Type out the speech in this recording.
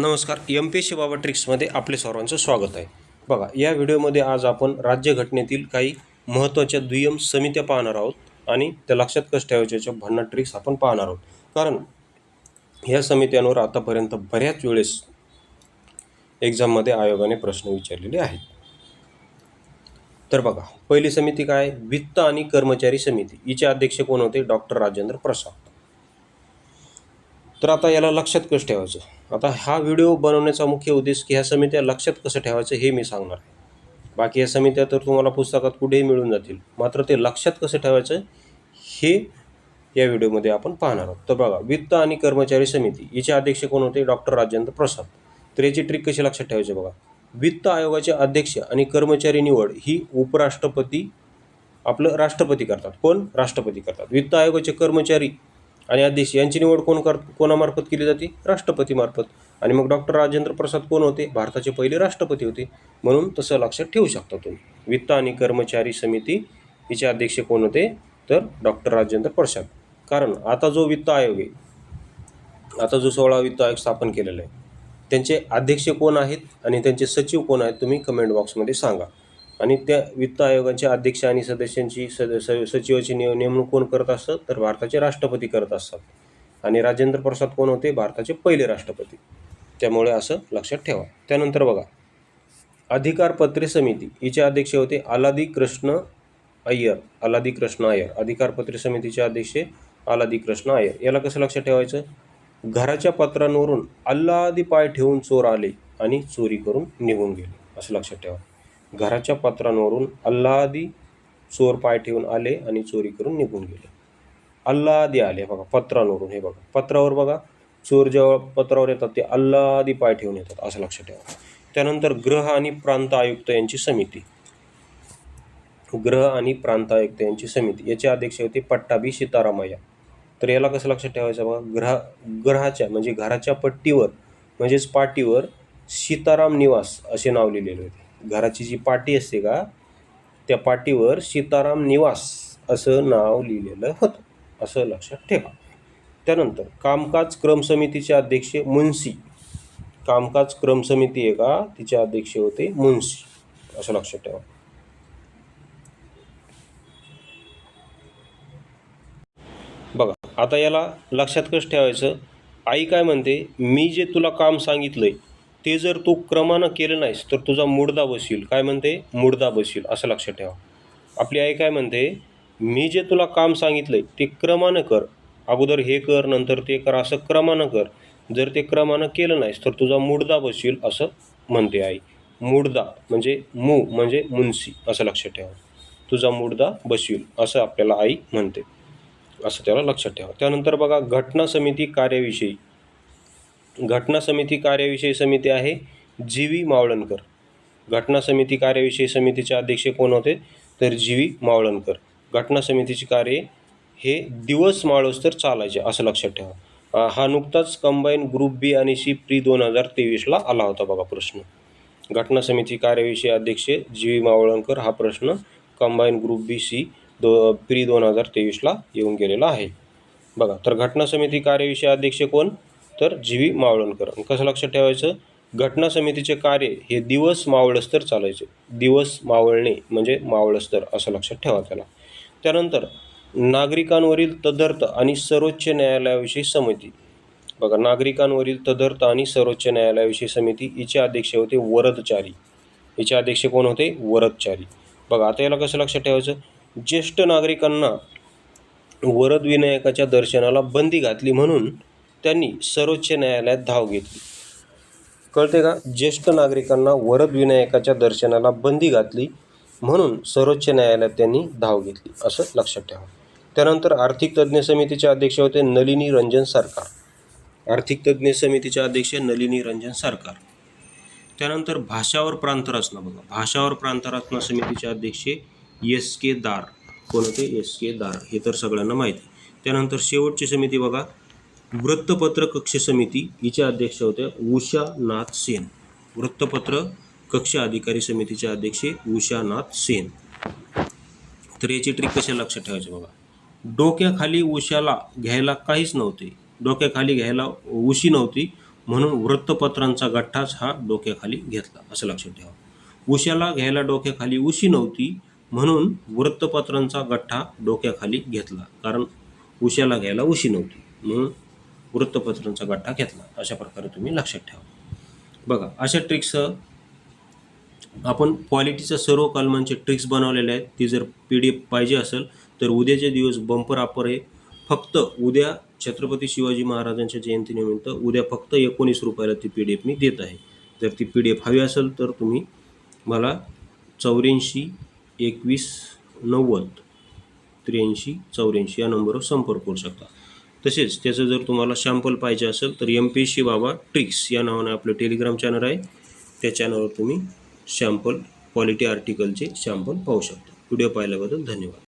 नमस्कार M P C बाबा ट्रिक्समध्ये आपले सर्वांचं स्वागत आहे. बघा या व्हिडिओमध्ये आज आपण राज्यघटनेतील काही महत्त्वाच्या दुय्यम समित्या पाहणार आहोत आणि त्या लक्षात कसं ठेवायच्या भन्नाट ट्रिक्स आपण पाहणार आहोत. कारण ह्या समित्यांवर आतापर्यंत बऱ्याच वेळेस एक्झाममध्ये आयोगाने प्रश्न विचारलेले आहेत. तर बघा पहिली समिती काय? वित्त आणि कर्मचारी समिती. हिचे अध्यक्ष कोण होते? डॉक्टर राजेंद्र प्रसाद. तर आता याला लक्षात कसं ठेवायचं? आता हा व्हिडिओ बनवण्याचा मुख्य उद्देश की ह्या समित्या लक्षात कसं ठेवायचं हे मी सांगणार आहे. बाकी या समित्या तर तुम्हाला पुस्तकात कुठेही मिळून जातील. मात्र ते लक्षात कसं ठेवायचं हे या व्हिडिओमध्ये आपण पाहणार आहोत. तर बघा वित्त आणि कर्मचारी समिती याचे अध्यक्ष कोण होते? डॉक्टर राजेंद्र प्रसाद. तर याची ट्रिक कशी लक्षात ठेवायची बघा. वित्त आयोगाचे अध्यक्ष आणि कर्मचारी निवड ही उपराष्ट्रपती आपलं राष्ट्रपती करतात. कोण? राष्ट्रपती करतात. वित्त आयोगाचे कर्मचारी आणि अध्यक्ष यांची निवड कोण कर कोणामार्फत केली जाते? राष्ट्रपतीमार्फत. आणि मग डॉक्टर राजेंद्र प्रसाद कोण होते? भारताचे पहिले राष्ट्रपती होते. म्हणून तसं लक्षात ठेवू शकता तुम्ही. वित्त आणि कर्मचारी समिती हिचे अध्यक्ष कोण होते? तर डॉक्टर राजेंद्र प्रसाद. कारण आता जो वित्त आयोग आहे आता जो सोळा वित्त आयोग स्थापन केलेला आहे त्यांचे अध्यक्ष कोण आहेत? आणि त्यांचे सचिव कोण आहेत? तुम्ही कमेंट बॉक्समध्ये सांगा. आणि त्या वित्त आयोगांच्या अध्यक्ष आणि सदस्यांची सद स सचिवाची निय नेमणूक कोण करत असतं? तर भारताचे राष्ट्रपती करत असतात. आणि राजेंद्र प्रसाद कोण होते? भारताचे पहिले राष्ट्रपती. त्यामुळे असं लक्षात ठेवा. त्यानंतर बघा. अधिकारपत्रे समिती. हिचे अध्यक्ष होते आलादी कृष्ण अय्यर. आलादी कृष्ण अय्यर. अधिकारपत्रे समितीचे अध्यक्ष आलादी कृष्ण अय्यर. याला कसं लक्षात ठेवायचं? घराच्या पत्रांवरून अल्लादी पाय ठेवून चोर आले आणि चोरी करून निघून गेले. असं लक्षात ठेवा. घराच्या पत्रांवरून अल्लादी चोर पाय ठेवून आले आणि चोरी करून निघून गेले. अल्लादी आले बघा पत्रांवरून हे बघा. पत्रावर बघा चोर जेव्हा पत्रावर येतात ते अल्लादी पाय ठेवून येतात असं लक्षात ठेवा. त्यानंतर ग्रह आणि प्रांत आयुक्त यांची समिती. ग्रह आणि प्रांत आयुक्त यांची समिती. याचे अध्यक्ष होते पट्टाभी सीतारामय्या. तर याला कसं लक्षात ठेवायचं बघा? ग्रह ग्रहाच्या म्हणजे घराच्या पट्टीवर म्हणजेच पाटीवर सीताराम निवास असे नाव लिहिलेले होते. घराची जी पाटी असते का त्या पाटीवर सीताराम निवास असं नाव लिहिलेलं होतं. असं लक्षात ठेवा. त्यानंतर कामकाज क्रम समितीचे अध्यक्ष मुन्सी कामकाज क्रम समिती आहे का तिचे अध्यक्ष होते मुन्सी असं लक्षात ठेवा. बघा आता याला लक्षात कसं ठेवायचं? आई काय म्हणते मी जे तुला काम सांगितलंय ते जर तू क्रमानं केलं नाहीस तर तुझा मुडदा बसील. काय म्हणते? मुडदा बसील. असं लक्षात ठेवा. आपली आई काय म्हणते? मी जे तुला काम सांगितलंय ते क्रमानं कर. अगोदर हे कर नंतर ते कर असं क्रमानं कर. जर ते क्रमानं केलं नाहीस तर तुझा मुडदा बसील असं म्हणते आई. मुडदा म्हणजे मू म्हणजे मुन्सी असं लक्षात ठेवा. तुझा मुडदा बसील असं आपल्याला आई म्हणते. असं त्याला लक्षात ठेवा. त्यानंतर बघा घटना समिती कार्याविषयी. घटना समिती कार्याविषयी समिती आहे जी व्ही मावळणकर. घटना समिती कार्याविषयी समितीचे अध्यक्ष कोण होते? तर जी व्ही मावळणकर. घटना समितीचे कार्य हे दिवस माळोस्तर चालायचे असं लक्षात ठेवा. हा नुकताच कंबाईन ग्रुप बी आणि सी प्री दोन हजार तेवीसला आला होता बघा प्रश्न. घटना समिती कार्याविषयी अध्यक्ष जी व्ही मावळणकर हा प्रश्न कंबाईन ग्रुप बी सी दो प्री दोन हजार तेवीसला येऊन गेलेला आहे. बघा तर घटना समिती कार्यविषयी अध्यक्ष कोण? तर जी व्ही मावळणकर. आणि कसं लक्षात ठेवायचं? घटना समितीचे कार्य हे दिवस मावळस्तर चालायचे. दिवस मावळणे म्हणजे मावळस्तर असं लक्षात ठेवा त्याला. त्यानंतर नागरिकांवरील तदर्थ आणि सर्वोच्च न्यायालयाविषयी समिती. बघा नागरिकांवरील तदर्थ आणि सर्वोच्च न्यायालयाविषयी समिती हिचे अध्यक्ष होते वरदचारी. हिचे अध्यक्ष कोण होते? वरदचारी. बघा आता याला कसं लक्षात ठेवायचं? ज्येष्ठ नागरिकांना वरद विनायकाच्या दर्शनाला बंदी घातली म्हणून त्यांनी सर्वोच्च न्यायालयात धाव घेतली. कळते का? ज्येष्ठ नागरिकांना वरद विनायकाच्या दर्शनाला बंदी घातली म्हणून सर्वोच्च न्यायालयात त्यांनी धाव घेतली असं लक्षात ठेवा. त्यानंतर आर्थिक तज्ज्ञ समितीचे अध्यक्ष होते नलिनी रंजन सरकार. आर्थिक तज्ज्ञ समितीचे अध्यक्ष नलिनी रंजन सरकार. त्यानंतर भाषावर प्रांतरचना बघा. भाषावर प्रांतरचना समितीचे अध्यक्ष एस के दार. कोण होते? एस के दार. हे तर सगळ्यांना माहिती. आहे. त्यानंतर शेवटची समिती बघा. वृत्तपत्र कक्ष समिती हिचे अध्यक्ष होत्या उषा नाथ सेन. वृत्तपत्र कक्ष अधिकारी समितीचे अध्यक्ष उषानाथ सेन. तर याची ट्रिक कशा लक्षात ठेवायची बघा. डोक्याखाली उशाला घ्यायला काहीच नव्हते. डोक्याखाली घ्यायला उशी नव्हती म्हणून वृत्तपत्रांचा गठ्ठाच हा डोक्याखाली घेतला असं लक्षात ठेवा. उशाला घ्यायला डोक्याखाली उशी नव्हती म्हणून वृत्तपत्रांचा गठ्ठा डोक्याखाली घेतला कारण उशाला घ्यायला उशी नव्हती. म्हणून वृत्तपत्रांचा गठ्ठा घेतला. अशा प्रकारे तुम्ही लक्षात ठेवा. बघा अशा ट्रिक्स आपण क्वालिटीच्या सर्व कलमांचे ट्रिक्स बनवलेले आहेत. ती जर पी डी एफ पाहिजे असेल तर उद्याचे दिवस बंपर ऑफर आहे फक्त उद्या छत्रपती शिवाजी महाराजांच्या जयंतीनिमित्त उद्या फक्त एकोणीस रुपयाला ती पी डी एफ मी देत आहे. जर ती पी डी एफ हवी असेल तर तुम्ही मला चौऱ्याऐंशी एकवीस नव्वद त्र्याऐंशी चौऱ्याऐंशी या नंबरवर संपर्क करू शकता. तसेच त्याचं जर तुम्हाला शॅम्पल पाहिजे असेल तर M P C Baba tricks या नावाने आपलं टेलिग्राम चॅनल आहे. त्या चॅनलवर तुम्ही शॅम्पल क्वालिटी आर्टिकलचे शॅम्पल पाहू शकता. व्हिडिओ पाहिल्याबद्दल धन्यवाद.